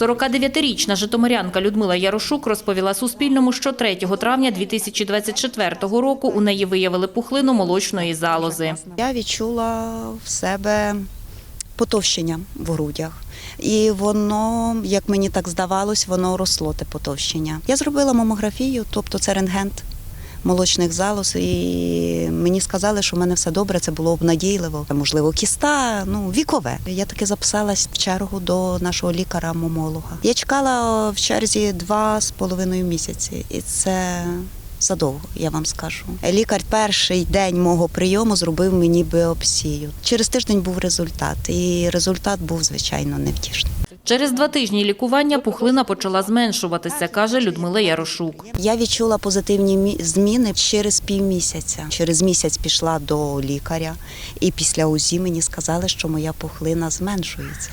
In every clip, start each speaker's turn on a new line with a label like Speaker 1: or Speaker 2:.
Speaker 1: 49-річна житомирянка Людмила Ярошук розповіла Суспільному, що 3 травня 2024 року у неї виявили пухлину молочної залози.
Speaker 2: Я відчула в себе потовщення в грудях. І воно, як мені так здавалось, воно росло те потовщення. Я зробила мамографію, тобто це рентген молочних залоз, і мені сказали, що в мене все добре, це було обнадійливо. Можливо, кіста, ну, вікове. Я таки записалась в чергу до нашого лікаря-мамолога. Я чекала в черзі два з половиною місяці, і це задовго, я вам скажу. Лікар перший день мого прийому зробив мені біопсію. Через тиждень був результат, і результат був звичайно невтішний.
Speaker 1: Через два тижні лікування пухлина почала зменшуватися, каже Людмила Ярошук.
Speaker 2: Я відчула позитивні зміни через півмісяця. Через місяць пішла до лікаря, і після УЗІ мені сказали, що моя пухлина зменшується.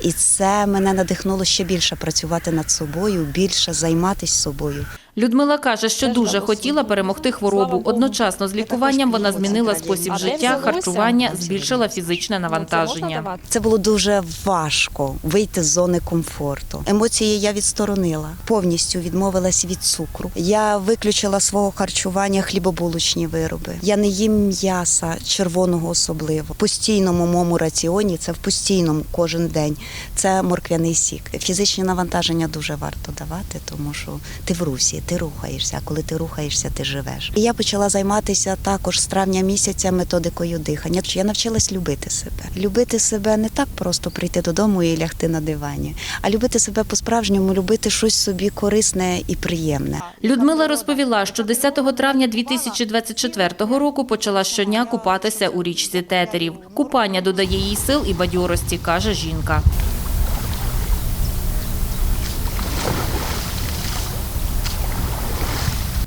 Speaker 2: І це мене надихнуло ще більше працювати над собою, більше займатися собою.
Speaker 1: Людмила каже, що дуже хотіла перемогти хворобу. Одночасно з лікуванням вона змінила спосіб життя, харчування, збільшила фізичне навантаження.
Speaker 2: Це було дуже важко вийти з зони комфорту. Емоції я відсторонила, повністю відмовилась від цукру. Я виключила свого харчування хлібобулочні вироби. Я не їм м'яса червоного особливо. В постійному моєму раціоні це в постійному кожен день. Це морквяний сік. Фізичні навантаження дуже варто давати, тому що ти в русі, ти рухаєшся. А коли ти рухаєшся, ти живеш. І я почала займатися також з травня місяця методикою дихання. Я навчилась любити себе. Любити себе не так просто прийти додому і лягти на дивані, а любити себе по-справжньому, любити щось собі корисне і приємне.
Speaker 1: Людмила розповіла, що 10 травня 2024 року почала щодня купатися у річці Тетерів. Купання додає їй сил і бадьорості, каже жінка.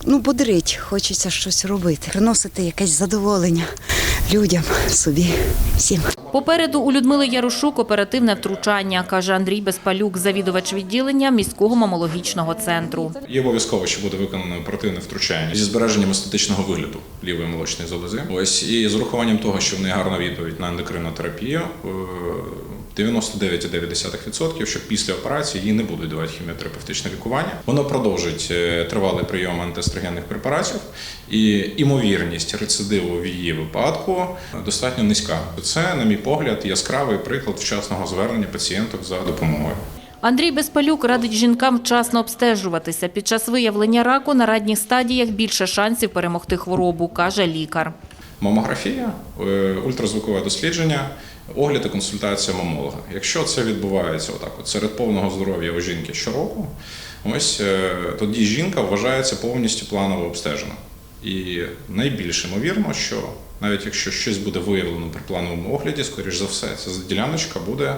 Speaker 2: Ну, бодрить, хочеться щось робити, приносити якесь задоволення людям, собі, всім.
Speaker 1: Попереду у Людмили Ярошук оперативне втручання, каже Андрій Безпалюк, завідувач відділення міського мамологічного центру.
Speaker 3: Є обов'язково, що буде виконано оперативне втручання зі збереженням естетичного вигляду лівої молочної залози. Ось і з урахуванням того, що в неї гарна відповідь на ендокринну терапію. Е, 99,9%, що після операції їй не будуть давати хіміотерапевтичне лікування. Воно продовжить е, тривалий прийом антиестрогенних препаратів, і імовірність рецидиву в її випадку достатньо низька. Це, на мій погляд, яскравий приклад вчасного звернення пацієнток за допомогою.
Speaker 1: Андрій Безпалюк радить жінкам вчасно обстежуватися. Під час виявлення раку на ранніх стадіях більше шансів перемогти хворобу, каже лікар.
Speaker 3: Мамографія, е, ультразвукове дослідження, огляд і консультація мамолога. Якщо це відбувається отак, от серед повного здоров'я у жінки щороку, ось е, тоді жінка вважається повністю планово обстежена. І найбільш ймовірно, що навіть якщо щось буде виявлено при плановому огляді, скоріш за все, ця діляночка буде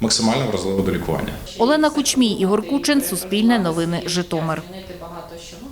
Speaker 3: максимально вразлива до лікування.
Speaker 1: Олена Кучмій, Ігор Кучин, Суспільне новини, Житомир.